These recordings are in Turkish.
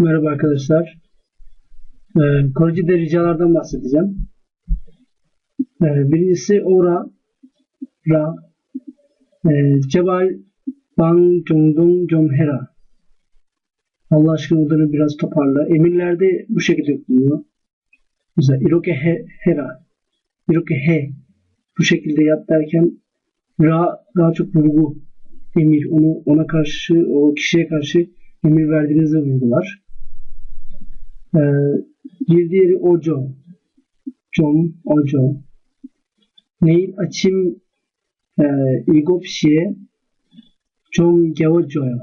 Merhaba arkadaşlar. Ee, Koreci'de ricalardan bahsedeceğim. Ee, birincisi Ora, Ra, e, Cebal, Bang, Jongdong, Jomhera. Allah aşkına odanı biraz toparla. Emirlerde bu şekilde okunuyor. Mesela Iroke he, Hera, Iroke He bu şekilde yap derken Ra daha çok vurgu emir. Onu ona karşı, o kişiye karşı emir verdiğinizde vurgular. Ee, bir diğeri ojo. Jom, ojo. Neil açım e, ilgop şiye Jom gevojoyo.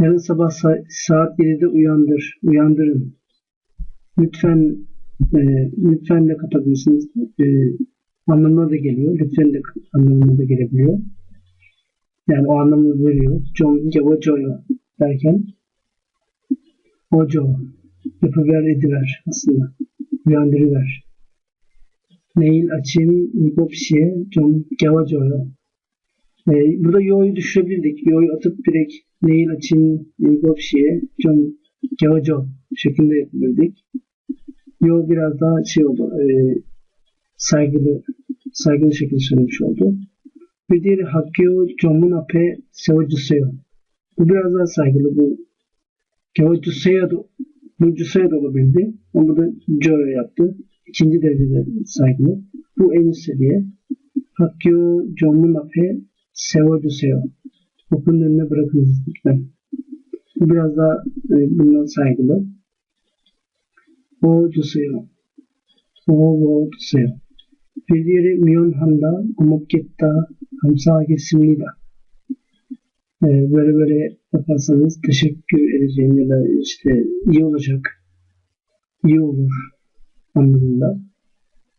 Yarın sabah sa- saat 7'de uyandır, uyandırın. Lütfen e, lütfen de katabilirsiniz. E, anlamına da geliyor. Lütfen de anlamına da gelebiliyor. Yani o anlamı veriyor. Jom gevojoyo derken Ojo. Yapıver ediver aslında. Uyandırıver. Neil açayım İbopsi'ye John Gavajo'ya. Ee, burada yo'yu düşürebilirdik. Yo'yu atıp direkt Neil açayım İbopsi'ye John Gavajo şeklinde yapabilirdik. Yo biraz daha şey oldu. E, saygılı saygılı şekilde söylemiş oldu. Bir diğeri Hakkyo Jomun Ape Seojuseyo. Bu biraz daha saygılı. Bu Geojuseyo da Burcusu'ya da olabildi. Onu da Joe yaptı. İkinci derecede saygılı. Bu en üst seviye. Hakkyo Jomun Ape Seojuseyo. Okulun önüne bırakınız lütfen. Bu biraz daha e, bundan saygılı. O Juseyo. O Juseyo. Bir diğeri Myon Handa Gumoketta Hamsa Kesimli'da. Ee, böyle böyle yaparsanız teşekkür edeceğim ya da işte iyi olacak, iyi olur anlamında.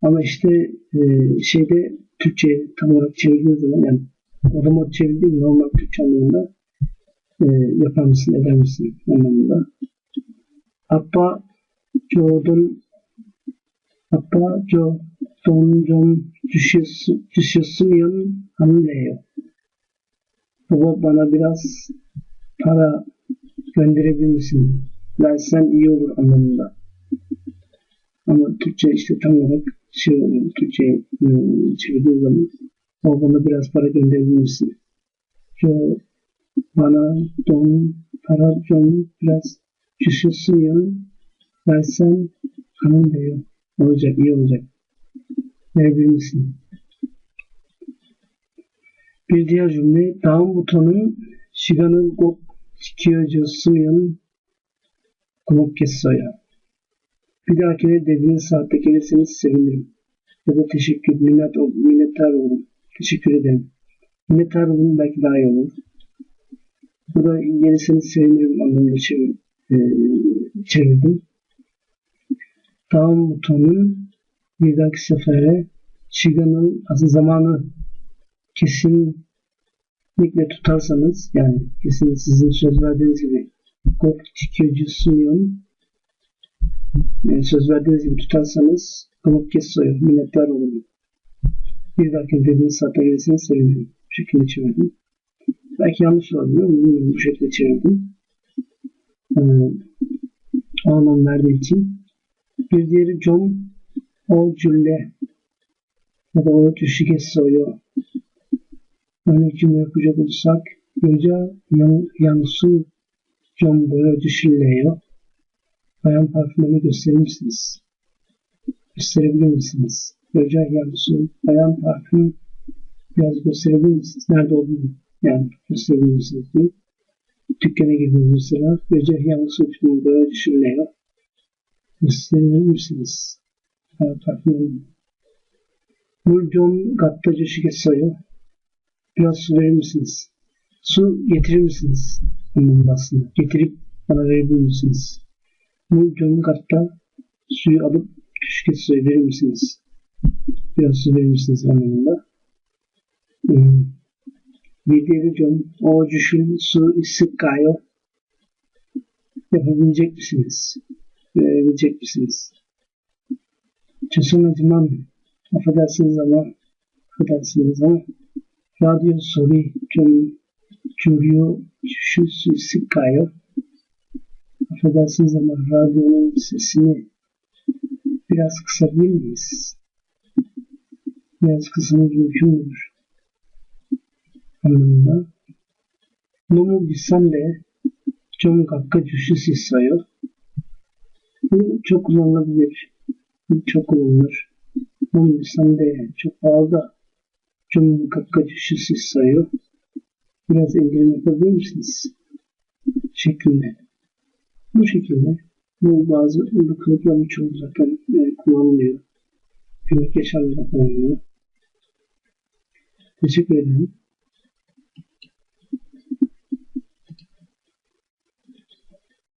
Ama işte e, şeyde Türkçe tam olarak çevirdiğiniz zaman yani otomat çevirdiğim normal Türkçe anlamında e, yapar mısın, eder misin anlamında. Appa Jo'dun Appa Jo Don Jon düşüyorsun yan hamleyo. Baba bana biraz para gönderebilir misin? Versen iyi olur anlamında. Ama Türkçe işte tam olarak şey oluyor. Türkçe e, çevirdiği zaman o bana biraz para gönderebilir misin? Yo, bana don para don biraz düşürsün ya versen hanım diyor. Olacak iyi olacak. Verebilir misin? Bir diğer cümle 다음 부터는 시간을 꼭 지켜줬으면 고맙겠어요. Bir dahakine dediğiniz saatte gelirseniz sevinirim. Ya da teşekkür, minnet, minnettar olurum. Teşekkür ederim. Minnettar olun belki daha iyi olur. Bu da gelirseniz sevinirim anlamında çevir, e, çevirdim. Daim butonun bir dahaki sefere Şigan'ın asıl zamanı kesinlikle tutarsanız yani kesin sizin söz verdiğiniz gibi Gok Chikyojusuyon yani söz verdiğiniz gibi tutarsanız Gok Kesso'ya minnettar olurum. Bir dahaki dediğiniz saatte gelirseniz sevinirim. Bu şekilde çevirdim. Belki yanlış olabilir ama bilmiyorum bu şekilde çevirdim. Ee, anlam verdiği için. Bir diğeri John O Cülle ya da O Düşügesso'yu Örnek cümle yapacak olursak Yoca Yangsu John Boya Düşülleyo Bayan parfümünü gösterir misiniz? Gösterebilir misiniz? Yoca Yangsu Bayan parfüm biraz gösterebilir misiniz? Nerede olduğunu yani gösterebilir misiniz diye. Dükkana girdiniz mesela. Yoca Yangsu John Boya Düşülleyo gösterebilir misiniz? Bayan parfümünü 물 좀 갖다 주시겠어요? biraz su verir misiniz? Su getirir misiniz? Anlamında aslında. Getirip bana verebilir misiniz? Bu günlük hatta suyu alıp küçük suya verir misiniz? Biraz su verir misiniz anlamında. Ee, bir diğeri John, o düşün su sıkkayo yapabilecek misiniz? Verebilecek misiniz? Çözüm acımam affedersiniz ama affedersiniz ama Radio Soli Curio Şusu Sikayo affedersiniz ama radyonun sesini biraz kısabilir miyiz? Biraz kısmı mümkün müdür? Anlamında. Nomu bisanle çok hakka cüşü sisayo. Bu çok kullanılabilir. Bu çok kullanılır. Nomu bisanle çok pahalı da Cumhur'un kaç, kaçışı siz sayıyor. Biraz indirim yapabilir misiniz? Şeklinde. Bu şekilde bu bazı bu kalıpların çoğu zaten e, kullanılıyor. Günlük yaşamda kullanılıyor. Teşekkür ederim.